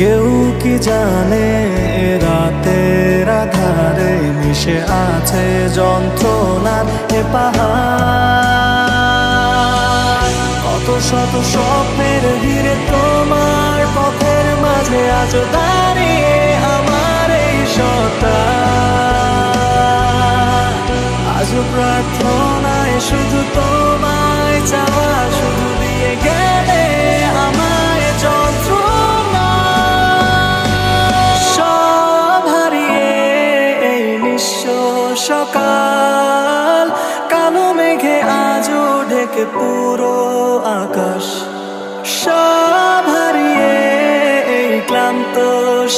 কেউ কি জানে, রাতের আধারে মিশে আছে যন্ত্রণার এ পাহাড়। কত শত স্বপ্নের ভিড়ে তোমার পথের মাঝে আজ দাঁড়িয়ে আমার এই সতা আজ প্রার্থনায় শুধু তোমায় চাওয়া, শুধু দিয়ে গেলে সকাল, কালো মেঘে আজও ঢেকে পুরো আকাশ। সব হারিয়ে এই ক্লান্ত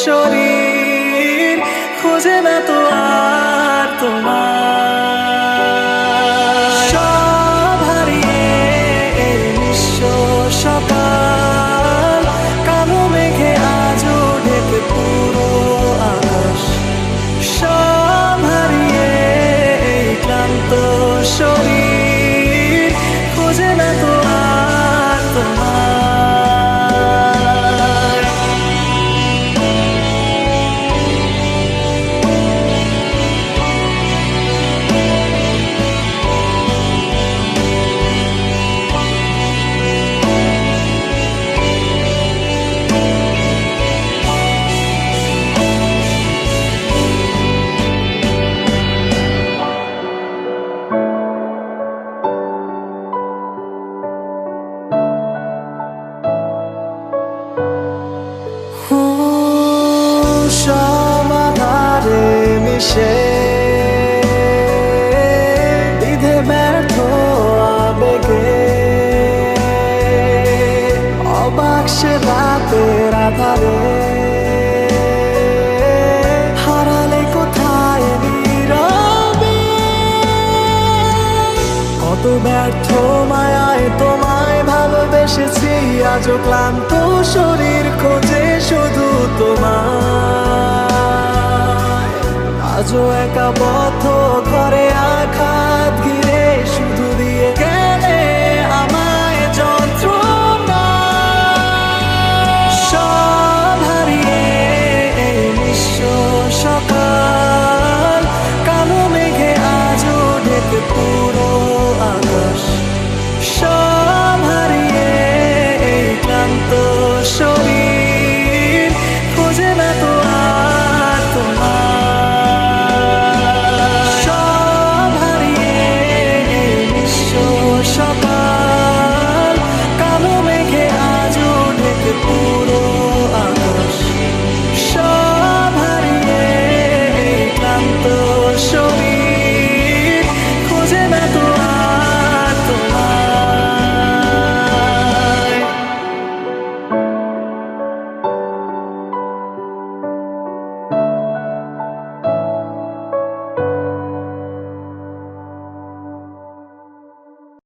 শরীর, খুঁজে না তো শরীর সমাধারে মিশে। বিধে ব্যর্থ আবেগে। অবাক সে রাতের আধারে। হারালে কোথায় নীরবে? কত ব্যর্থ মায়ায় তোমায় ভালোবেসেছি, আজও ক্লান্ত শরীর খোঁজে। শুধু তোমার আজও একা পথ